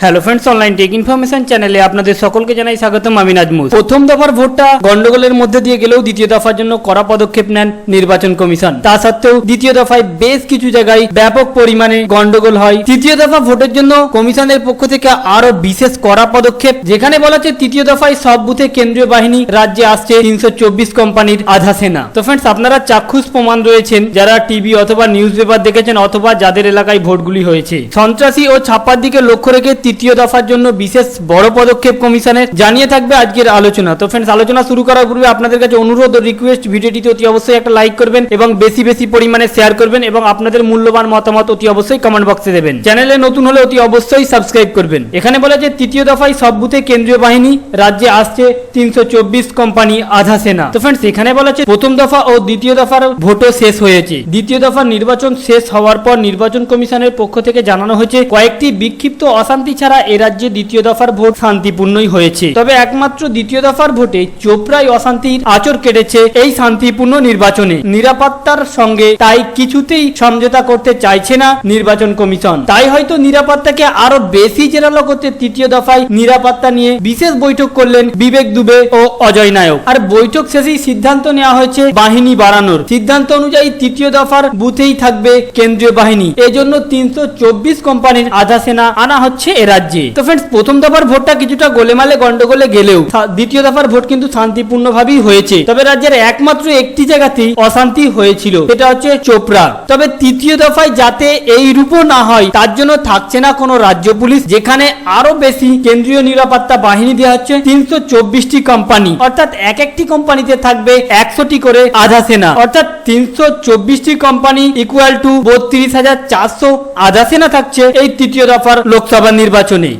Hello friends online tech information চ্যানেলে আপনাদের সকলকে জানাই স্বাগতম, আমি নাজমুস প্রথম দফার ভোটটা গন্ডগোলের মধ্যে দিয়ে গেলেও দ্বিতীয় দফার জন্য কড়া পদক্ষেপ নেন নির্বাচন কমিশন। তা সত্ত্বেও দ্বিতীয় দফায় বেশ কিছু জায়গায় ব্যাপক পরিমাণে গন্ডগোল হয়। তৃতীয় দফা ভোটের জন্য কমিশনের পক্ষ থেকে আরও বিশেষ কড়া পদক্ষেপ, যেখানে বলা হচ্ছে তৃতীয় দফায় সব বুথে কেন্দ্রীয় বাহিনী রাজ্যে আসছে তিনশো চব্বিশ কোম্পানির আধা সেনা। তো ফ্রেন্ডস আপনারা চাক্ষুষ প্রমাণ রয়েছেন, যারা টিভি অথবা নিউজ পেপার দেখেছেন অথবা যাদের এলাকায় ভোটগুলি হয়েছে। সন্ত্রাসী ও ছাপ্পার দিকে লক্ষ্য রেখে তৃতীয় দফার জন্য বিশেষ বড় পদক্ষেপ কমিশনের জানিয়ে থাকবে আজকের আলোচনা। তো ফ্রেন্ডস আলোচনা শুরু করার পূর্বে আপনাদের কাছে অনুরোধ ও রিকোয়েস্ট ভিডিওটিতে অতি অবশ্যই একটা লাইক করবেন এবং বেশি বেশি পরিমাণে শেয়ার করবেন এবং আপনাদের মূল্যবান মতামত অতি অবশ্যই কমেন্ট বক্সে দেবেন। চ্যানেলে নতুন হলে অতি অবশ্যই সাবস্ক্রাইব করবেন। এখানে বলা যে তৃতীয় দফায় সব বুথে কেন্দ্রীয় বাহিনী, রাজ্যে আসছে তিনশো চব্বিশ কোম্পানি আধা সেনা। তো ফ্রেন্ডস এখানে বলা হচ্ছে প্রথম দফা ও দ্বিতীয় দফার ভোটও শেষ হয়েছে। দ্বিতীয় দফার নির্বাচন শেষ হওয়ার পর নির্বাচন কমিশনের পক্ষ থেকে জানানো হয়েছে, কয়েকটি বিক্ষিপ্ত অশান্তি ছাড়া এ রাজ্যে দ্বিতীয় দফার ভোট শান্তিপূর্ণই হয়েছে। তবে একমাত্র দ্বিতীয় দফার ভোটে চোপড়ায় অশান্তির আচর কেটেছে এই শান্তিপূর্ণ নির্বাচনে। নিরাপত্তার সঙ্গে তাই কিছুতেই সমঝোতা করতে চাইছে না নির্বাচন কমিশন। তাই হয়তো নিরাপত্তাকে আরও বেশি জেরালো করতে তৃতীয় দফায় নিরাপত্তা নিয়ে বিশেষ বৈঠক করলেন বিবেক দুবে ও অজয় নায়ক। আর বৈঠক শেষেই সিদ্ধান্ত নেওয়া হয়েছে বাহিনী বাড়ানোর। সিদ্ধান্ত অনুযায়ী তৃতীয় দফার বুথেই থাকবে কেন্দ্রীয় বাহিনী। এজন্য তিনশো চব্বিশ কোম্পানির আধা সেনা আনা হচ্ছে রাজ্যে। তো ফ্রেন্ডস প্রথম দফার ভোটটা কিছুটা গোলেমালে গন্ডগোলে গেলেও দ্বিতীয় দফার ভোট কিন্তু শান্তিপূর্ণভাবেই হয়েছে। তবে রাজ্যের একমাত্র একটি জায়গাতেই অশান্তি হয়েছিল, সেটা হচ্ছে চোপড়া। তবে তৃতীয় দফায় যাতে এই রূপও না হয়, তার জন্য থাকছে না কোনো রাজ্য পুলিশ, যেখানে আরও বেশি কেন্দ্রীয় নিরাপত্তা বাহিনী দেওয়া হচ্ছে তিনশো চব্বিশটি কোম্পানি অর্থাৎ এক একটি কোম্পানিতে থাকবে একশোটি করে আধা সেনা। অর্থাৎ তিনশো চব্বিশটি কোম্পানি ইকুয়াল টু বত্রিশ হাজার চারশো আধা সেনা থাকছে এই তৃতীয় দফার লোকসভা নির্বাচনে।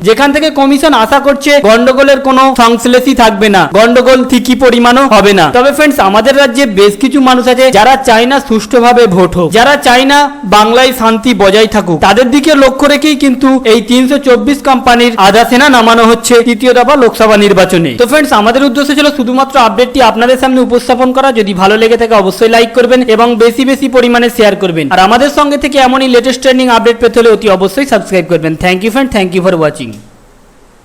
যেখান থেকে কমিশন আশা করছে গন্ডগোলের কোনো সংশ্লেষই থাকবে না। গন্ডগোল ঠিকই পরিমাণও হবে না। তবে ফ্রেন্ডস আমাদের রাজ্যে বেশ কিছু মানুষ আছে যারা চায় না সুষ্ঠুভাবে ভোট হোক। যারা চায় না বাংলায় শান্তি বজায় থাকুক। তাদের দিকে লক্ষ্য রেখেই কিন্তু এই তিনশো চব্বিশ কোম্পানির আধা সেনা নামানো হচ্ছে তৃতীয় দফা লোকসভা নির্বাচনে। তো ফ্রেন্ডস আমাদের উদ্দেশ্য ছিল শুধুমাত্র আপডেটটি আপনাদের সামনে উপস্থাপন করা। যদি ভালো লেগে থাকে অবশ্যই লাইক করবেন এবং বেশি বেশি পরিমাণে শেয়ার করবেন। আর আমাদের সঙ্গে থেকে এমনই লেটেস্ট ট্রেন্ডিং আপডেট পেতে হলে অতি অবশ্যই সাবস্ক্রাইব করবেন। Thank you friend thank you for watching